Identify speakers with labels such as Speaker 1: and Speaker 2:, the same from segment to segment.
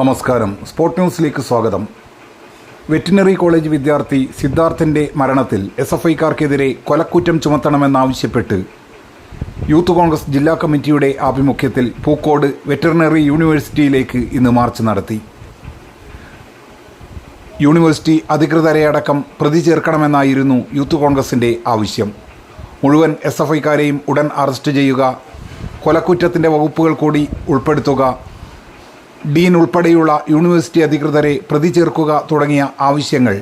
Speaker 1: നമസ്കാരം. സ്പോർട്ട് ന്യൂസിലേക്ക് സ്വാഗതം. വെറ്റിനറി കോളേജ് വിദ്യാർത്ഥി സിദ്ധാർത്ഥിന്റെ മരണത്തിൽ എസ് എഫ് ഐക്കാർക്കെതിരെ കൊലക്കുറ്റം ചുമത്തണമെന്നാവശ്യപ്പെട്ട് യൂത്ത് കോൺഗ്രസ് ജില്ലാ കമ്മിറ്റിയുടെ ആഭിമുഖ്യത്തിൽ പൂക്കോട് വെറ്റിനറി യൂണിവേഴ്സിറ്റിയിലേക്ക് ഇന്ന് മാർച്ച് നടത്തി. യൂണിവേഴ്സിറ്റി അധികൃതരെയടക്കം പ്രതി ചേർക്കണമെന്നായിരുന്നു യൂത്ത് കോൺഗ്രസിന്റെ ആവശ്യം. മുഴുവൻ എസ് എഫ് ഐക്കാരെയും ഉടൻ അറസ്റ്റ് ചെയ്യുക കൊലക്കുറ്റത്തിന്റെ വകുപ്പുകൾ കൂടി ഉൾപ്പെടുത്തുക ഡീൻ ഉൾപ്പെടെയുള്ള യൂണിവേഴ്സിറ്റി അധികൃതരെ പ്രതി ചേർക്കുക തുടങ്ങിയ ആവശ്യങ്ങൾ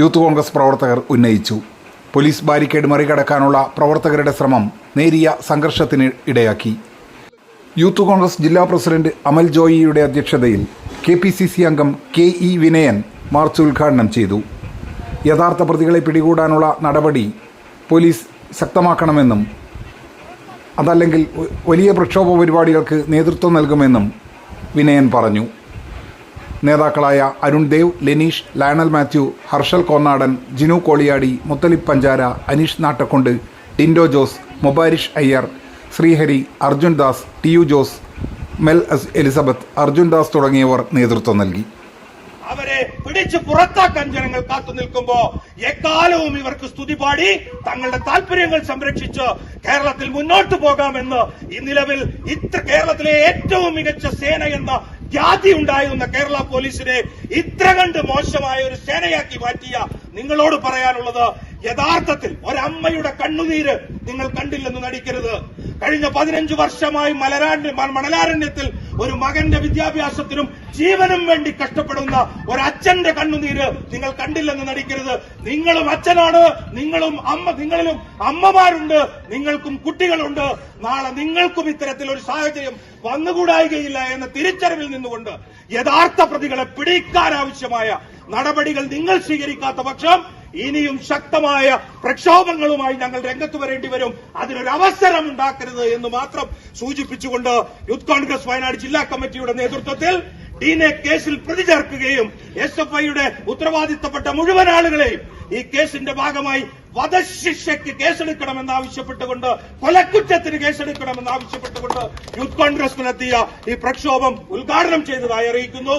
Speaker 1: യൂത്ത് കോൺഗ്രസ് പ്രവർത്തകർ ഉന്നയിച്ചു. പോലീസ് ബാരിക്കേഡ് മറികടക്കാനുള്ള പ്രവർത്തകരുടെ ശ്രമം നേരിയ സംഘർഷത്തിന് ഇടയാക്കി. യൂത്ത് കോൺഗ്രസ് ജില്ലാ പ്രസിഡന്റ് അമൽ ജോയിയുടെ അധ്യക്ഷതയിൽ കെ പി സി സി അംഗം കെ ഇ വിനയൻ മാർച്ച് ഉദ്ഘാടനം ചെയ്തു. യഥാർത്ഥ പ്രതികളെ പിടികൂടാനുള്ള നടപടി പോലീസ് ശക്തമാക്കണമെന്നും അതല്ലെങ്കിൽ വലിയ പ്രക്ഷോഭ പരിപാടികൾക്ക് നേതൃത്വം നൽകുമെന്നും വിനയൻ പറഞ്ഞു. നേതാക്കളായ Arun Dev Leneesh Lionel Mathew Harshal Konnadan Jinu Koliyadi Muthalib Panchara Aneesh Nattakkond Tindo Jose Mobarish Iyer Sreehari Arjun Das T U Jose മെൽ Elizabeth Arjun Das തുടങ്ങിയവർ നേതൃത്വം നൽകി.
Speaker 2: അവരെ പിടിച്ച് പുറത്താക്കാൻ ജനങ്ങൾ കാത്തു നിൽക്കുമ്പോ എക്കാലവും ഇവർക്ക് സ്തുതി പാടി തങ്ങളുടെ താല്പര്യങ്ങൾ സംരക്ഷിച്ച് കേരളത്തിൽ മുന്നോട്ട് പോകാമെന്ന് ഈ നിലവിൽ ഇത്ര കേരളത്തിലെ ഏറ്റവും മികച്ച സേന എന്ന ജാതി ഉണ്ടായിരുന്ന കേരള പോലീസിനെ ഇത്ര കണ്ട് മോശമായ ഒരു സേനയാക്കി മാറ്റിയ നിങ്ങളോട് പറയാനുള്ളത് യഥാർത്ഥത്തിൽ ഒരമ്മയുടെ കണ്ണുനീര് നിങ്ങൾ കണ്ടില്ലെന്ന് നടിക്കരുത്. കഴിഞ്ഞ പതിനഞ്ച് വർഷമായി മലരാ മണലാരണ്യത്തിൽ ഒരു മകന്റെ വിദ്യാഭ്യാസത്തിനും ജീവനും വേണ്ടി കഷ്ടപ്പെടുന്ന ഒരു അച്ഛന്റെ കണ്ണുനീര് നിങ്ങൾ കണ്ടില്ലെന്ന് നടിക്കരുത്. നിങ്ങളും അച്ഛനാണ് നിങ്ങളും അമ്മ നിങ്ങളിലും അമ്മമാരുണ്ട് നിങ്ങൾക്കും കുട്ടികളുണ്ട്. നാളെ നിങ്ങൾക്കും ഇത്തരത്തിൽ ഒരു സാഹചര്യം വന്നുകൂടായികയില്ല എന്ന തിരിച്ചറിവിൽ നിന്നുകൊണ്ട് യഥാർത്ഥ പ്രതികളെ പിടിക്കാനാവശ്യമായ നടപടികൾ നിങ്ങൾ സ്വീകരിക്കാത്ത പക്ഷം ഇനിയും ശക്തമായ പ്രക്ഷോഭങ്ങളുമായി ഞങ്ങൾ രംഗത്ത് വരേണ്ടി വരും. അതിനൊരു അവസരം ഉണ്ടാക്കരുത് എന്ന് മാത്രം സൂചിപ്പിച്ചുകൊണ്ട് യൂത്ത് കോൺഗ്രസ് വയനാട് ജില്ലാ കമ്മിറ്റിയുടെ നേതൃത്വത്തിൽ ഡീനെ കേസിൽ പ്രതി ചേർക്കുകയും എസ് എഫ് ഐയുടെ ഉത്തരവാദിത്തപ്പെട്ട മുഴുവൻ ആളുകളെയും ഈ കേസിന്റെ ഭാഗമായി വധശിക്ഷയ്ക്ക് കേസെടുക്കണമെന്ന് ആവശ്യപ്പെട്ടുകൊണ്ട് കൊലക്കുറ്റത്തിന് കേസെടുക്കണമെന്ന് ആവശ്യപ്പെട്ടുകൊണ്ട് യൂത്ത് കോൺഗ്രസ് നടത്തിയ ഈ പ്രക്ഷോഭം ഉദ്ഘാടനം ചെയ്തതായി അറിയിക്കുന്നു.